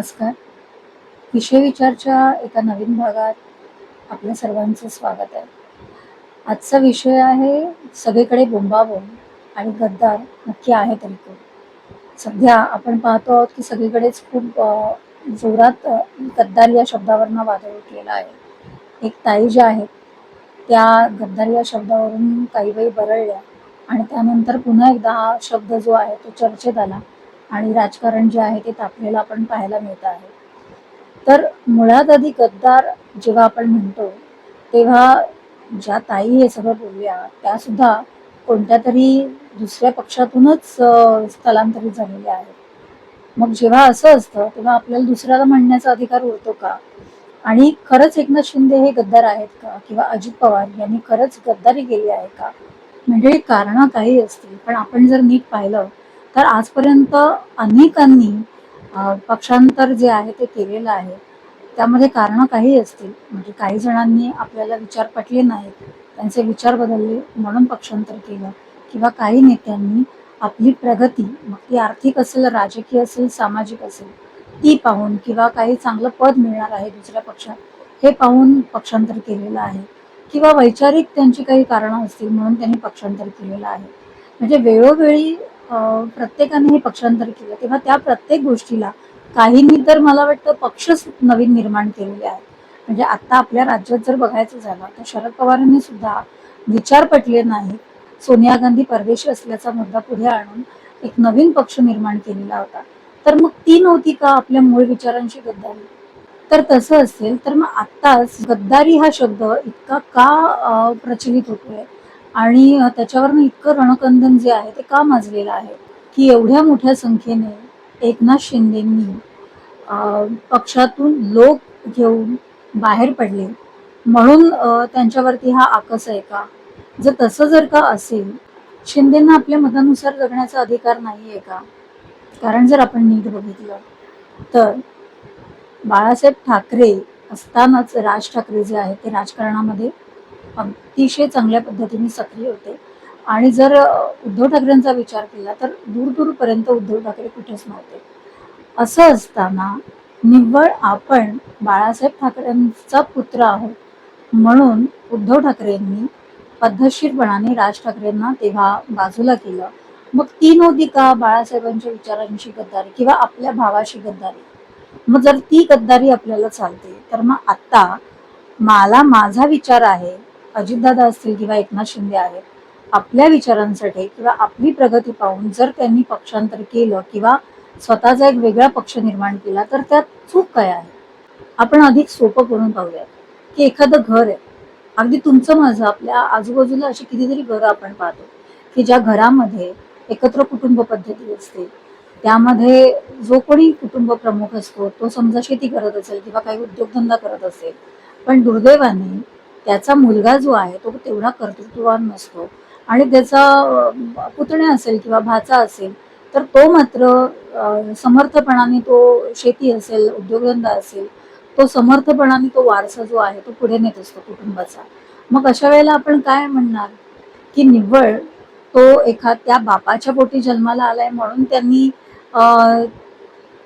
नमस्कार. विषय विचारच्या एका नवीन भागात आपल्या सर्वांचं स्वागत आहे. आजचा विषय आहे सगळीकडे बोंबाबोंब आणि गद्दार नक्की आहे तरी कोण? सध्या आपण पाहतो आहोत की सगळीकडेच खूप जोरात गद्दार या शब्दावरनं वादळ उठलेला आहे. एक ताई ज्या आहेत त्या गद्दार या शब्दावरून काही वेळी बरळल्या आणि त्यानंतर पुन्हा एकदा हा शब्द जो आहे तो चर्चेत आला. आणि राजकारण जे आहे ते तापलेलं आपण पाहायला मिळत आहे. तर मुळात आधी गद्दार जेव्हा आपण म्हणतो तेव्हा ज्या ताई हे सगळं बोलल्या त्या सुद्धा कोणत्या तरी दुसऱ्या पक्षातूनच स्थलांतरित झालेल्या आहेत. मग जेव्हा असं असतं तेव्हा आपल्याला दुसऱ्याला म्हणण्याचा अधिकार उरतो का? आणि खरंच एकनाथ शिंदे हे गद्दार आहेत का? किंवा अजित पवार यांनी खरंच गद्दारी केली आहे का? म्हणजे कारणं काही असतील पण आपण जर नीट पाहिलं तर आजपर्यंत अनेकांनी पक्षांतर जे आहे ते केलेलं आहे. त्यामध्ये कारणं काही असतील. म्हणजे काही जणांनी आपल्याला विचार पटले नाहीत. त्यांचे विचार बदलले म्हणून पक्षांतर केलं. किंवा काही नेत्यांनी आपली प्रगती मग ती आर्थिक असेल राजकीय असेल सामाजिक असेल ती पाहून किंवा काही चांगलं पद मिळणार आहे दुसऱ्या पक्षात हे पाहून पक्षांतर केलेलं आहे. किंवा वैचारिक त्यांची काही कारणं असतील म्हणून त्यांनी पक्षांतर केलेलं आहे. म्हणजे वेळोवेळी प्रत्येकाने हे पक्षांतर केलं. तेव्हा त्या प्रत्येक गोष्टीला काहींनी तर मला वाटतं पक्षच नवीन निर्माण केलेले आहेत. म्हणजे आता आपल्या राज्यात जर बघायचं झालं तर शरद पवारांनी सुद्धा विचार पटले नाहीत सोनिया गांधी परदेशी असल्याचा मुद्दा पुढे आणून एक नवीन पक्ष निर्माण केलेला होता. तर मग ती नव्हती का आपल्या मूळ विचारांशी गद्दारी? तर तसं असेल तर मग आत्ताच गद्दारी हा शब्द इतका का प्रचलित होतोय? आणि त्याच्यावरनं इतकं रणकंदन जे आहे ते का माजलेलं आहे? की एवढ्या मोठ्या संख्येने एकनाथ शिंदेंनी पक्षातून लोक घेऊन बाहेर पडले. म्हणून त्यांच्यावरती हा आकस आहे का? जर तसं जर का असेल शिंदेंना आपल्या मतानुसार जगण्याचा अधिकार नाही आहे का? कारण जर आपण नीट बघितलं तर बाळासाहेब ठाकरे असतानाच राज ठाकरे जे आहेत ते राजकारणामध्ये अतिशय चांगल्या पद्धतीने सक्रिय होते. आणि जर उद्धव ठाकरेंचा विचार केला तर दूरदूरपर्यंत उद्धव ठाकरे कुठेच नव्हते. असं असताना निव्वळ आपण बाळासाहेब ठाकरेंचा पुत्र आहोत म्हणून उद्धव ठाकरेंनी पद्धतशीरपणाने राज ठाकरेंना तेव्हा बाजूला केलं. मग ती नव्हती का बाळासाहेबांच्या विचारांची गद्दारी किंवा आपल्या भावाशी गद्दारी? मग जर ती गद्दारी आपल्याला चालते तर मग आता मला माझा विचार आहे अजितदादा असतील किंवा एकनाथ शिंदे आहेत आपल्या विचारांसाठी किंवा आपली प्रगती पाहून जर त्यांनी पक्षांतर केलं किंवा स्वतःचा एक वेगळा पक्ष निर्माण केला तर त्यात चूक काय आहे? आपण अधिक सोपं करून पाहूया की एखादं घर आहे. अगदी तुमचं माझं आपल्या आजूबाजूला अशी कितीतरी घरं आपण पाहतो की ज्या घरामध्ये एकत्र कुटुंब पद्धती असते. त्यामध्ये जो कोणी कुटुंब प्रमुख असतो तो समजा शेती करत असेल किंवा काही उद्योगधंदा करत असेल पण दुर्दैवाने त्याचा मुलगा जो आहे तो तेवढा कर्तृत्ववान नसतो. आणि त्याचा पुतण्या असेल किंवा भाचा असेल तर तो मात्र समर्थपणाने तो शेती असेल उद्योगधंदा असेल तो समर्थपणाने तो वारसा जो आहे तो पुढे नेत असतो कुटुंबाचा. मग अशा वेळेला आपण काय म्हणणार? की निव्वळ तो एखाद त्या बापाच्या पोटी जन्माला आलाय म्हणून त्यांनी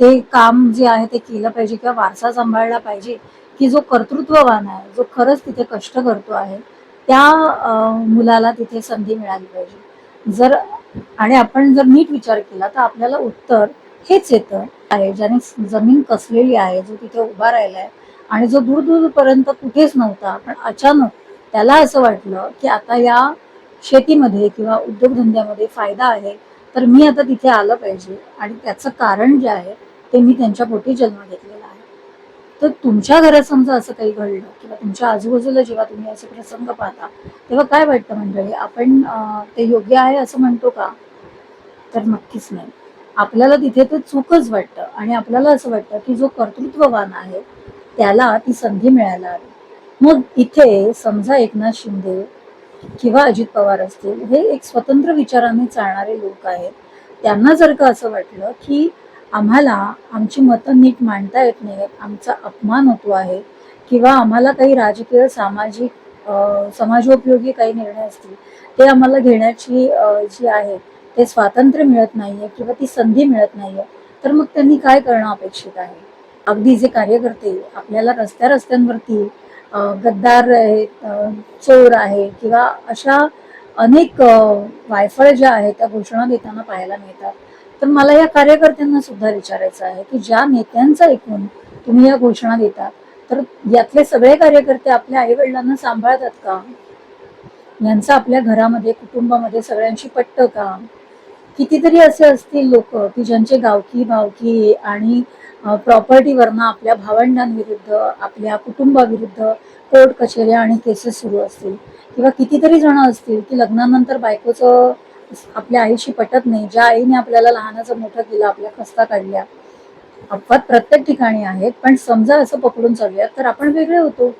ते काम जे आहे ते केलं पाहिजे किंवा वारसा सांभाळला पाहिजे की जो कर्तृत्ववान आहे जो खरंच तिथे कष्ट करतो आहे त्या मुलाला तिथे संधी मिळाली पाहिजे. जर आणि आपण जर नीट विचार केला तर आपल्याला उत्तर हेच येतं आहे ज्याने जमीन कसलेली आहे जो तिथे उभा राहिलाय आणि जो दूर दूरपर्यंत कुठेच नव्हता पण अचानक त्याला असं वाटलं की आता या शेतीमध्ये किंवा उद्योगधंद्यामध्ये फायदा आहे तर मी आता तिथे आलं पाहिजे. आणि त्याचं कारण जे आहे ते मी त्यांच्या पोटी जन्म घेतलेला आहे. तर तुमच्या घरात समजा असं काही घडलं किंवा तुमच्या आजूबाजूला जेव्हा तुम्ही असे प्रसंग पाहता तेव्हा काय वाटतं मंडळी? आपण ते योग्य आहे असं म्हणतो का? तर नक्कीच नाही. आपल्याला तिथे ते चूकच वाटतं आणि आपल्याला असं वाटतं की जो कर्तृत्ववान आहे त्याला ती संधी मिळायला हवी. मग इथे समजा एकनाथ शिंदे किंवा अजित पवार असतील हे एक स्वतंत्र विचाराने चालणारे लोक आहेत. त्यांना जर का असं वाटलं की आम्हाला आमची मतं नीट मांडता येत नाहीत आमचा अपमान होतो आहे किंवा आम्हाला काही राजकीय सामाजिक समाजोपयोगी काही निर्णय असतील ते आम्हाला घेण्याची जी आहे ते स्वातंत्र्य मिळत नाहीये किंवा ती संधी मिळत नाहीये तर मग त्यांनी काय करणं अपेक्षित आहे? अगदी जे कार्यकर्ते आपल्याला रस्त्या रस्त्यांवरती गद्दार आहेत चोर आहे किंवा अशा अनेक वायफळ ज्या आहेत त्या घोषणा देताना पाहायला मिळतात. तर मला या कार्यकर्त्यांना सुद्धा विचारायचं आहे की ज्या नेत्यांचा ऐकून तुम्ही या घोषणा देता तर यातले सगळे कार्यकर्ते आपल्या आई वडिलांना सांभाळतात का? यांचा आपल्या घरामध्ये कुटुंबामध्ये सगळ्यांशी पट्ट का? कितीतरी असे असतील लोक की ज्यांचे गावकी भावकी आणि प्रॉपर्टीवरनं आपल्या भावंडांविरुद्ध आपल्या कुटुंबाविरुद्ध कोर्ट कचेऱ्या आणि केसेस सुरू असतील. किंवा कितीतरी जण असतील की लग्नानंतर बायकोचं आपल्या आईशी पटत नाही. ज्या आईने आपल्याला लहानाचं मोठं केलं आपल्या खस्ता काढल्या. अपवाद प्रत्येक ठिकाणी आहेत पण समजा असं पकडून चालूया तर आपण वेगळे होतो.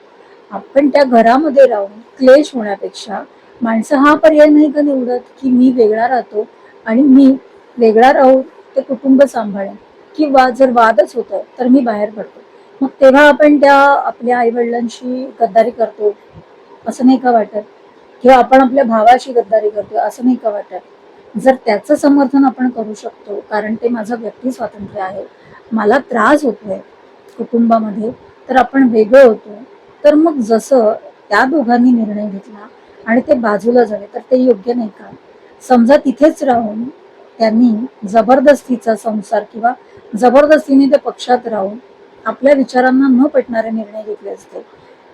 आपण त्या घरामध्ये राहून क्लेश होण्यापेक्षा माणसं हा पर्याय नाही का निवडत की मी वेगळा राहतो आणि मी वेगळा राहून ते कुटुंब सांभाळेन? किंवा जर वादच होत तर मी बाहेर पडतो. मग तेव्हा आपण त्या आपल्या आई वडिलांशी गद्दारी करतो असं नाही का वाटत? किंवा आपण आपल्या भावाशी गद्दारी करतो असं नाही का वाटत? जर त्याचं समर्थन आपण करू शकतो कारण ते माझं व्यक्ती स्वातंत्र्य आहे मला त्रास होतोय कुटुंबामध्ये तर आपण वेगळं होतो. तर मग जसं त्या दोघांनी निर्णय घेतला आणि ते बाजूला झाले तर ते योग्य नाही का? समजा तिथेच राहून त्यांनी जबरदस्तीचा संसार किंवा जबरदस्तीने त्या पक्षात राहून आपल्या विचारांना न पटणारे निर्णय घेतले असते.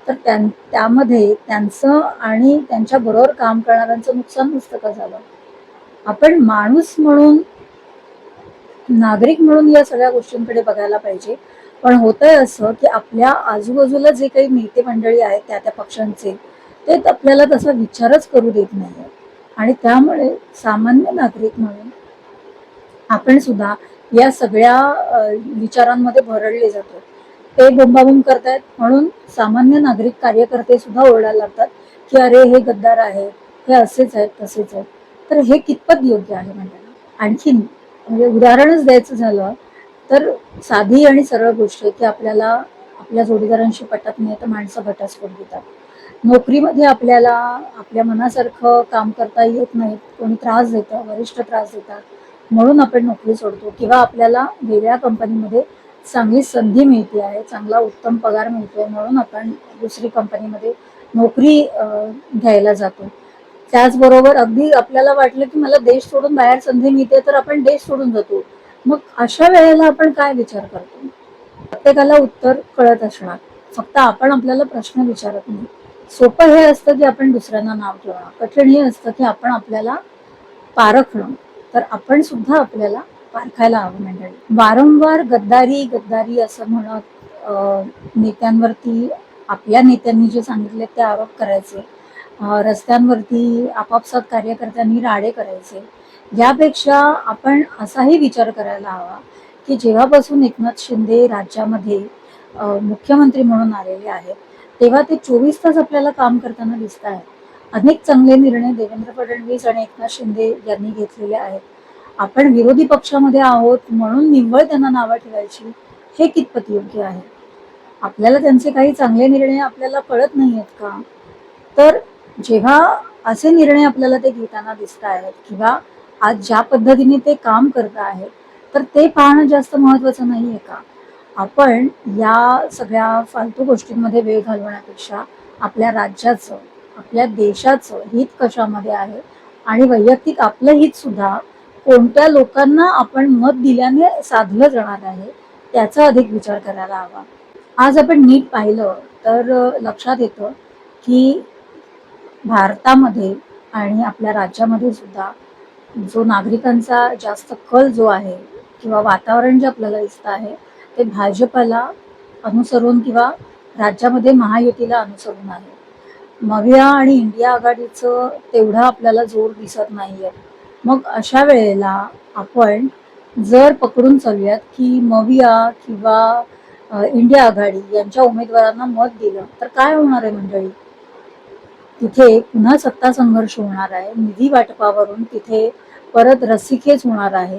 तर त्यां त्यामध्ये त्यांचं आणि त्यांच्या बरोबर काम करणाऱ्यांचं नुकसान नसतं का झालं. आपण माणूस म्हणून नागरिक म्हणून या सगळ्या गोष्टींकडे बघायला पाहिजे. पण होतंय असं की आपल्या आजूबाजूला जे काही नेते मंडळी आहेत त्या त्या पक्षांचे ते आपल्याला तसा विचारच करू देत नाही आणि त्यामुळे सामान्य नागरिक म्हणून आपण सुद्धा या सगळ्या विचारांमध्ये भरडले जातो. ते बोंबाबोंब करतायत म्हणून सामान्य नागरिक कार्यकर्ते सुद्धा ओरडायला लागतात की अरे हे गद्दार आहे हे असेच आहेत तसेच आहेत. तर हे कितपत योग्य आहे म्हणजे? आणखीन म्हणजे उदाहरणच द्यायचं झालं तर साधी आणि सरळ गोष्ट आहे की आपल्याला आपल्या जोडीदारांशी पटत नाही तर माणसं घटस्फोट देतात नोकरीमध्ये आपल्याला आपल्या मनासारखं काम करता येत नाही कोणी त्रास देतं वरिष्ठ त्रास देतात म्हणून आपण नोकरी सोडतो किंवा आपल्याला वेगळ्या कंपनीमध्ये चांगली संधी मिळते आहे चांगला उत्तम पगार मिळतोय म्हणून आपण दुसरी कंपनीमध्ये नोकरी घ्यायला जातो. त्याचबरोबर अगदी आपल्याला वाटलं की मला देश सोडून बाहेर संधी मिळते तर आपण देश सोडून जातो. मग अशा वेळेला आपण काय विचार करतो? प्रत्येकाला उत्तर कळत असणार. फक्त आपण आपल्याला प्रश्न विचारत नाही. सोपं हे असतं की आपण दुसऱ्यांना नाव ठेवणं. कठीण हे असतं की आपण आपल्याला पारखणं. तर आपण सुद्धा आपल्याला पारखायला हवं मंडळी वारंवार गद्दारी गद्दारी असं म्हणत नेत्यांवरती आपल्या नेत्यांनी जे सांगितले ते आरोप करायचे. रस्त्यांवरती आपापसात कार्यकर्त्यांनी राडे करायचे. यापेक्षा आपण असाही विचार करायला हवा की जेव्हापासून एकनाथ शिंदे राज्यामध्ये मुख्यमंत्री म्हणून आलेले आहेत तेव्हा ते चोवीस तास आपल्याला काम करताना दिसत आहेत अनेक चांगले निर्णय देवेंद्र फडणवीस आणि एकनाथ शिंदे यांनी घेतलेले आहेत. आपण विरोधी पक्षामध्ये आहोत म्हणून निव्वळ त्यांना नावं ठेवायची हे कितपत योग्य आहे? आपल्याला त्यांचे काही चांगले निर्णय आपल्याला कळत नाही आहेत का? तर जेव्हा असे निर्णय आपल्याला ते घेताना दिसत आहेत किंवा आज ज्या पद्धतीने ते काम करत आहेत तर ते पाहणं जास्त महत्वाचं नाही आहे का? आपण या सगळ्या फालतू गोष्टींमध्ये वेळ घालवण्यापेक्षा आपल्या राज्याचं आपल्या देशाचं हित कशामध्ये आहे आणि वैयक्तिक आपलं हित सुद्धा कोणत्या लोकांना आपण मत दिल्याने साधलं जाणार आहे त्याचा अधिक विचार करायला हवा. आज आपण नीट पाहिलं तर लक्षात येतं की भारतामध्ये आणि आपल्या राज्यामध्ये सुद्धा जो नागरिकांचा जास्त कल जो आहे किंवा वातावरण जे आपल्याला दिसतं आहे ते भाजपला अनुसरून किंवा राज्यामध्ये महायुतीला अनुसरून आहे. मविया आणि इंडिया आघाडीचं तेवढा आपल्याला जोर दिसत नाही आहे मग अशा वेळेला आपण जर पकडून चालूयात की मविया किंवा इंडिया आघाडी यांच्या उमेदवारांना मत दिलं तर काय होणार आहे मंडळी? तिथे पुन्हा सत्ता संघर्ष होणार आहे निधी वाटपावरून तिथे परत रस्सीखेच होणार आहे.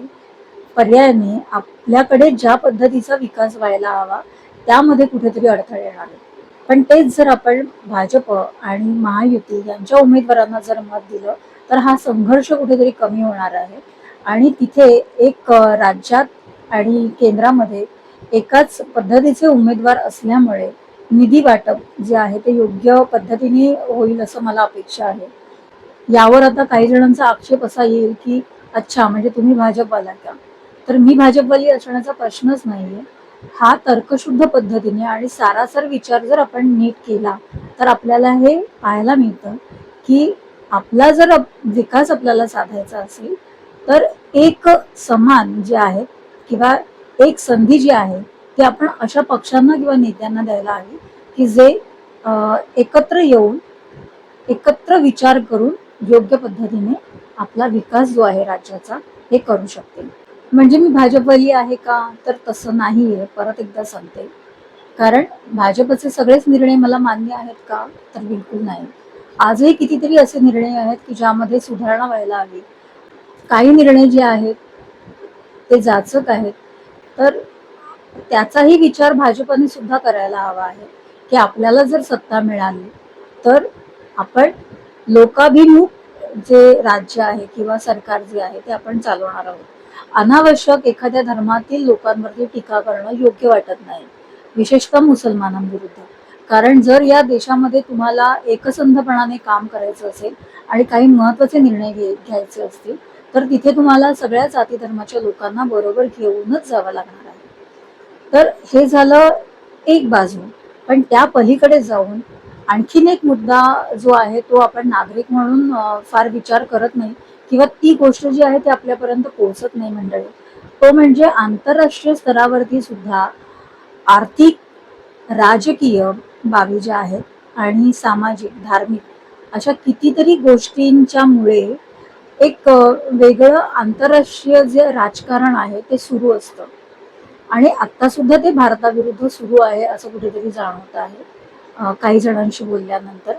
पर्यायाने आपल्याकडे ज्या पद्धतीचा विकास व्हायला हवा त्यामध्ये कुठेतरी अडथळे येणार आहे पण तेच जर आपण भाजप आणि महायुती यांच्या उमेदवारांना जर मत दिलं तर हा संघर्ष कुठेतरी कमी होणार आहे. आणि तिथे एक राज्यात आणि केंद्रामध्ये एकाच पद्धतीचे उमेदवार असल्यामुळे निधी वाटप जे आहे ते योग्य पद्धतीने होईल असं मला अपेक्षा आहे. यावर आता काही जणांचा आक्षेप असा येईल की अच्छा म्हणजे तुम्ही भाजपवाला का? तर मी भाजपवाली असण्याचा प्रश्नच नाहीये. हा तर्कशुद्ध पद्धतीने आणि सारासर विचार जर आपण नीट केला तर आपल्याला हे पाहायला मिळतं की आपला जर विकास आपल्याला साधायचा असेल तर एक समान जे आहे किंवा एक संधी जी आहे ती आपण अशा पक्षांना किंवा नेत्यांना द्यायला हवी की जे एकत्र येऊन एकत्र विचार करून योग्य पद्धतीने आपला विकास जो आहे राज्याचा हे करू शकतील. म्हणजे मी भाजपवाली आहे का? तर तसं नाही आहे परत एकदा सांगते. कारण भाजपचे सगळेच निर्णय मला मान्य आहेत का? तर बिलकुल नाही. आजही कितीतरी असे निर्णय आहेत की ज्यामध्ये सुधारणा व्हायला हवी. काही निर्णय जे आहेत ते जाचक आहेत. तर त्याचाही विचार भाजपने सुद्धा करायला हवा आहे की आपल्याला जर सत्ता मिळाली तर आपण लोकाभिमुख जे राज्य आहे किंवा सरकार जे आहे ते आपण चालवणार आहोत. अनावश्यक एखाद्या धर्मातील लोकांवरती टीका करणं योग्य वाटत नाही विशेषतः मुसलमानांविरुद्ध. कारण जर या देशामध्ये तुम्हाला एकसंधपणाने काम करायचं असेल आणि काही महत्त्वाचे निर्णय घ्यायचे असतील तर तिथे तुम्हाला सगळ्या जाती धर्माच्या लोकांना बरोबर घेऊनच जावं लागणार आहे. तर हे झालं एक बाजू. पण त्या पलीकडे जाऊन आणखीन एक मुद्दा जो आहे तो आपण नागरिक म्हणून फार विचार करत नाही किंवा ती गोष्ट जी आहे ती आपल्यापर्यंत पोहोचत नाही मंडळी. तो म्हणजे आंतरराष्ट्रीय स्तरावरती सुद्धा आर्थिक राजकीय बाबी ज्या आहेत आणि सामाजिक धार्मिक अशा कितीतरी गोष्टींच्यामुळे एक वेगळं आंतरराष्ट्रीय जे राजकारण आहे ते सुरू असतं. आणि आत्तासुद्धा सुद्धा ते भारताविरुद्ध सुरू आहे असं कुठेतरी जाणवत आहे काही जणांशी बोलल्यानंतर.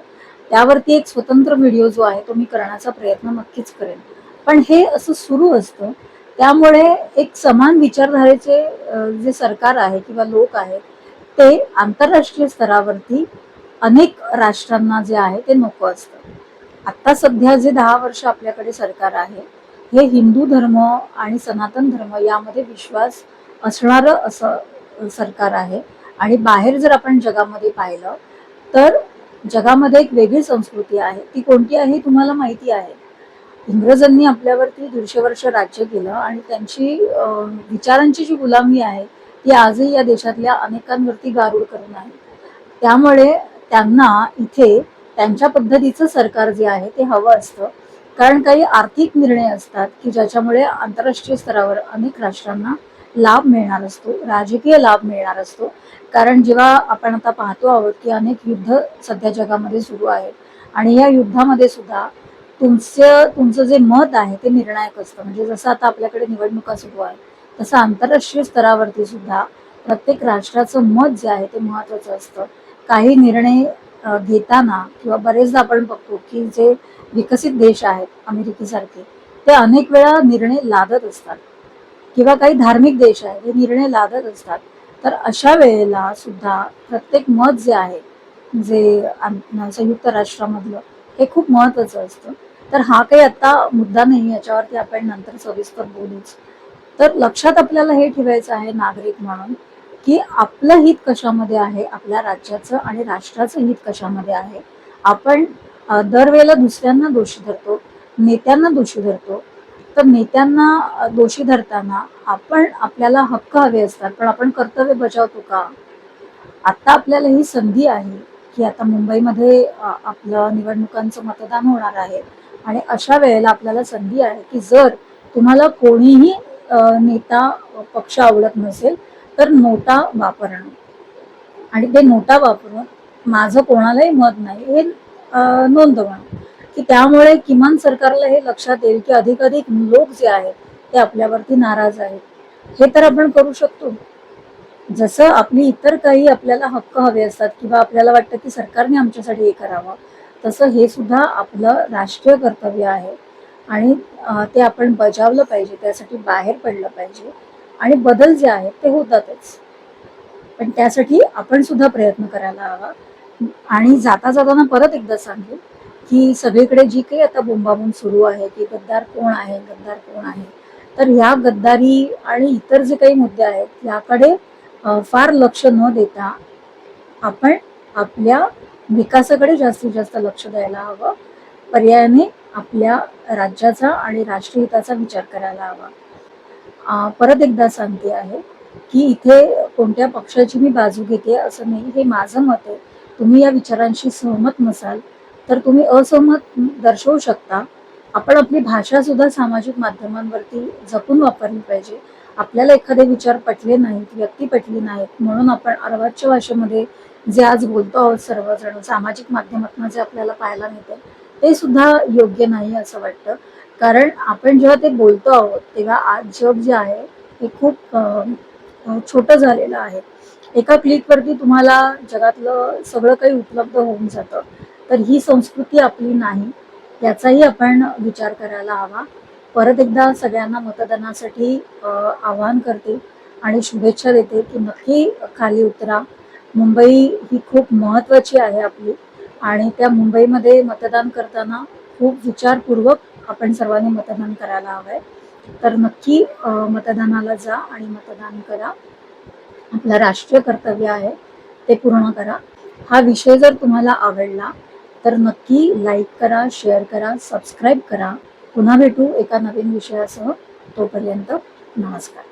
त्यावरती एक स्वतंत्र व्हिडिओ जो आहे तो मी करण्याचा प्रयत्न नक्कीच करेन. पण हे असं सुरू असतं त्यामुळे एक समान विचारधारेचे जे सरकार आहे किंवा लोक आहेत ते आंतरराष्ट्रीय स्तरावरती अनेक राष्ट्रांना जे आहे ते नको असतं. आत्ता सध्या जे दहा वर्ष आपल्याकडे सरकार आहे हे हिंदू धर्म आणि सनातन धर्म यामध्ये विश्वास असणारं असं सरकार आहे. आणि बाहेर जर आपण जगामध्ये पाहिलं तर जगामध्ये एक वेगळी संस्कृती आहे. ती कोणती आहे तुम्हाला माहिती आहे. इंग्रजांनी आपल्यावरती दीडशे वर्ष राज्य केलं आणि त्यांची विचारांची जी गुलामी आहे ती आजही या देशातल्या अनेकांवरती गारूड करून आहे. त्यामुळे त्यांना इथे त्यांच्या पद्धतीचं सरकार जे आहे ते हवं असतं. कारण काही आर्थिक निर्णय असतात की ज्याच्यामुळे आंतरराष्ट्रीय स्तरावर अनेक राष्ट्रांना लाभ मिळणार असतो राजकीय लाभ मिळणार असतो. कारण जेव्हा आपण आता पाहतो आहोत की अनेक युद्ध सध्या जगामध्ये सुरू आहेत आणि या युद्धामध्ये सुद्धा तुमचं तुमचं जे मत आहे ते निर्णायक असतं. म्हणजे जसं आता आपल्याकडे निवडणुका सुरू आहे तसं आंतरराष्ट्रीय स्तरावरती सुद्धा प्रत्येक राष्ट्राचं मत जे आहे ते महत्वाचं असतं. काही निर्णय घेताना किंवा बरेचदा आपण बघतो की जे विकसित देश आहेत अमेरिकेसारखे ते अनेक वेळा निर्णय लादत असतात. किंवा काही धार्मिक देश आहेत हे निर्णय लादत असतात. तर अशा वेळेला सुद्धा प्रत्येक मत जे आहे जे संयुक्त राष्ट्रामधलं हे खूप महत्वाचं असतं. तर हा काही आता मुद्दा नाही याच्यावरती आपण नंतर सविस्तर बोलूच. तर लक्षात आपल्याला हे ठेवायचं आहे नागरिक म्हणून की आपलं हित कशामध्ये आहे आपल्या राज्याचं आणि राष्ट्राचं हित कशामध्ये आहे. आपण दरवेळेला दुसऱ्यांना दोषी धरतो नेत्यांना दोषी धरतो. तर नेत्यांना दोषी धरताना आपण आपल्याला हक्क हवे असतात पण आपण कर्तव्य बजावतो का? आता आपल्याला ही संधी आहे की आता मुंबईमध्ये आपलं निवडणुकांचं मतदान होणार आहे. आणि अशा वेळेला आपल्याला संधी आहे की जर तुम्हाला कोणीही नेता पक्ष आवडत नसेल तर नोटा वापरणं. आणि ते नोटा वापरून माझं कोणालाही मत नाही. हे नोंदवणं. की त्यामुळे किमान सरकारला हे लक्षात येईल की अधिकाधिक लोक जे आहेत ते आपल्यावरती नाराज आहेत. हे तर आपण करू शकतो. जसं आपली इतर काही आपल्याला हक्क हवे असतात किंवा आपल्याला वाटतं की सरकारने आमच्यासाठी हे करावं तसं हे सुद्धा आपलं राष्ट्रीय कर्तव्य आहे. आणि ते आपण बजावलं पाहिजे त्यासाठी बाहेर पडलं पाहिजे. आणि बदल जे आहेत ते होतातच. पण त्यासाठी आपण सुद्धा प्रयत्न करायला हवा. आणि जाता जाताना परत एकदा सांगेल की सगळीकडे जी काही आता बोंबाबोंब सुरू आहे की गद्दार कोण आहे गद्दार कोण आहे तर ह्या गद्दारी आणि इतर जे काही मुद्दे आहेत याकडे फार लक्ष न देता आपण आपल्या विकासाकडे जास्तीत जास्त लक्ष द्यायला हवं. पर्यायाने आपल्या राज्याचा आणि राष्ट्रहिताचा विचार करायला हवा. परत एकदा सांगते आहे की इथे कोणत्या पक्षाची मी बाजू घेते असं नाही. हे माझं मत आहे. तुम्ही या विचारांशी सहमत नसाल तर तुम्ही असहमत दर्शवू शकता. आपण आपली भाषा सुद्धा सामाजिक माध्यमांवरती जपून वापरली पाहिजे. आपल्याला एखादे विचार पटले नाहीत व्यक्ती पटली नाहीत म्हणून आपण अर्वाच्य भाषेमध्ये जे आज बोलतो आहोत सर्वजण सामाजिक माध्यमातून जे आपल्याला पाहायला मिळते ते सुद्धा योग्य नाही असं वाटतं. कारण आपण जेव्हा ते बोलतो आहोत तेव्हा आज जग जे आहे हे खूप छोटं झालेलं आहे. एका क्लिकवरती तुम्हाला जगातलं सगळं काही उपलब्ध होऊन जातं. तर ही संस्कृती आपली नाही याचाही आपण विचार करायला हवा. परत एकदा सगळ्यांना मतदानासाठी आवाहन करते आणि शुभेच्छा देते की नक्की खाली उतरा. मुंबई ही खूप महत्त्वाची आहे आपली. आणि त्या मुंबईमध्ये मतदान करताना खूप विचारपूर्वक आपण सर्वांनी मतदान करायला हवं आहे तर नक्की मतदानाला जा आणि मतदान करा. आपलं राष्ट्रीय कर्तव्य आहे ते पूर्ण करा. हा विषय जर तुम्हाला आवडला तर नक्की लाईक करा शेअर करा सबस्क्राईब करा. पुन्हा भेटू एका नवीन विषयासह. तोपर्यंत नमस्कार.